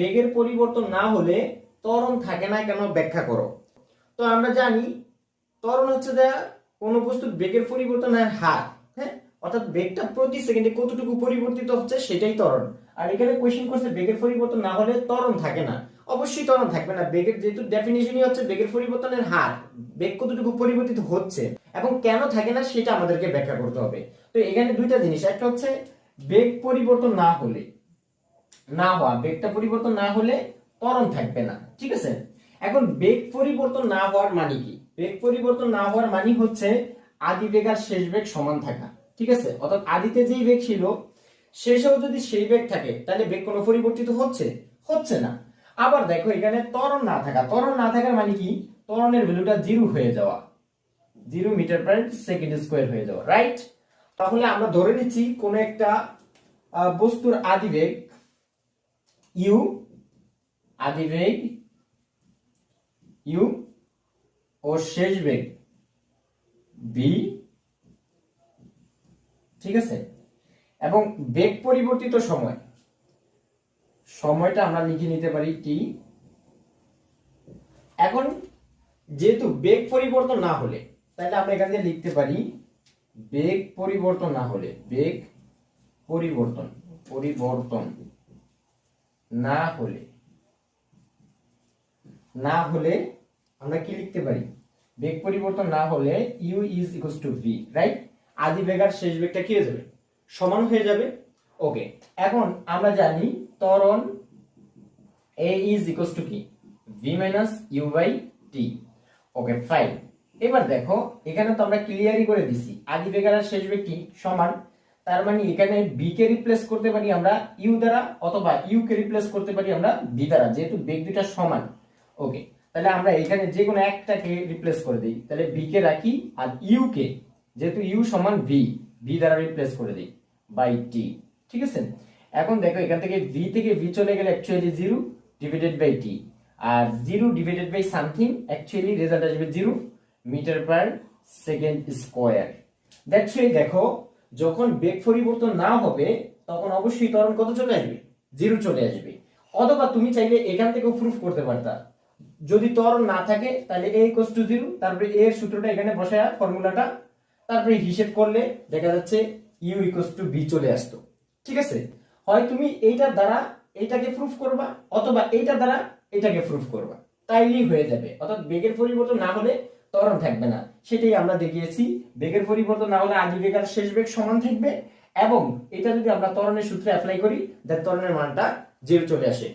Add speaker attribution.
Speaker 1: বেগের পরিবর্তন না হলে ত্বরণ থাকে না কেন ব্যাখ্যা করো। তো আমরা জানি ত্বরণ হচ্ছে যে কোন বস্তুর বেগের পরিবর্তনের হার হ্যাঁ? অর্থাৎ বেগটা প্রতি সেকেন্ডে কতটুকু পরিবর্তিত হচ্ছে সেটাই ত্বরণ। আর এখানে কোয়েশ্চেন করছে বেগের পরিবর্তন না হলে ত্বরণ থাকে না। অবশ্যই ত্বরণ থাকবে না। বেগের যেহেতু ডেফিনেশনই হচ্ছে বেগের পরিবর্তনের হার, বেগ কতটুকু পরিবর্তিত হচ্ছে এবং কেন থাকে না সেটা আমাদেরকে ব্যাখ্যা করতে হবে। তো এখানে দুইটা জিনিস, একটা হচ্ছে বেগ পরিবর্তন না হলে না হওয়া, বেগটা পরিবর্তন না হলে ত্বরণ থাকবে না, ঠিক আছে? এখন বেগ পরিবর্তন না হওয়ার মানে কি? বেগ পরিবর্তন না হওয়ার মানে হচ্ছে আদি বেগ আর শেষ বেগ সমান থাকা, ঠিক আছে? অর্থাৎ আদিতে যেই বেগ ছিল, শেষেও যদি সেই বেগ থাকে, তাহলে বেগ কোনো পরিবর্তিত হচ্ছে? হচ্ছে না। আবার দেখো, এখানে ত্বরণ না থাকা, ত্বরণ না থাকার মানে কি? ত্বরণের ভ্যালুটা জিরো হয়ে যাওয়া, zero metre per second square হয়ে যাওয়া রাইট তাহলে আমরা ধরে নিচ্ছি কোন একটা বস্তুর আদিবেগ ইউ আদিবেগ ইউ, ও শেষ বেগ, বি, ঠিক আছে? এবং বেগ পরিবর্তিত সময়, সময়টা আমরা লিখে নিতে পারি টি। এখন যেহেতু বেগ পরিবর্তন না হলে, তাহলে আমরা এখান থেকে লিখতে পারি বেগ পরিবর্তন না হলে, বেগ পরিবর্তন পরিবর্তন। না হলে না হলে আমরা কি লিখতে পারি? বেগ পরিবর্তন না হলে u is equals to v right আদি বেগ আর শেষ বেগটা কি হয়ে যাবে? সমান হয়ে যাবে। ওকে এখন আমরা জানি ত্বরণ এ ইজ ইকুয়ালস টু কি? V minus u by t okay fine এবার দেখো, এখানে তো আমরা ক্লিয়ারই করে দিছি। আদি বেগ আর শেষ বেগ কি সমান তার মানে এখানে বি কে রিপ্লেস করতে পারি আমরা ইউ দ্বারা অথবা ইউ কে রিপ্লেস করতে পারি আমরা বি দ্বারা, যেহেতু বেগ দুটা সমান। ওকে তাহলে আমরা এখানে যে কোনো একটাকে রিপ্লেস করে দিই। তাহলে বি কে রাখি আর ইউ কে, যেহেতু ইউ সমান ভি ভি দ্বারা রিপ্লেস করে দিই বাই টি ঠিক আছে? এখন দেখো এখান থেকে ভি থেকে ভি চলে গেলে actually zero divided by t R zero divided by something actually result আসবে zero metre per second square that's দেখো যখন বেগ পরিবর্তন না হবে, তখন অবশ্যই ত্বরণ কত চলে আসবে? জিরো চলে আসবে। অথবা তুমি চাইলে এখান থেকেও প্রুফ করতে পারতা যদি ত্বরণ না থাকে, তাহলে এ ইকোয়াস টু জিরো তারপরে এ এর সূত্রটা এখানে বসায় ফর্মুলাটা তারপরে হিসেব করলে দেখা যাচ্ছে ইউ ইকোয়াস টু বি চলে আসতো। ঠিক আছে? হয় তুমি এইটার দ্বারা এইটাকে প্রুফ করবা, অথবা এইটার দ্বারা এটাকে প্রুফ করবা। তাইলেই হয়ে যাবে। অর্থাৎ বেগের পরিবর্তন না হলে ত্বরণ থাকবে না। সেটাই আমরা দেখিয়েছি। বেগের পরিবর্তন না হলে আগে বেগ আর শেষ বেগ সমান থাকবে এবং এটা যদি আমরা ত্বরণের সূত্রে অ্যাপ্লাই করি দেন ত্বরণের মানটা জিরো চলে আসে।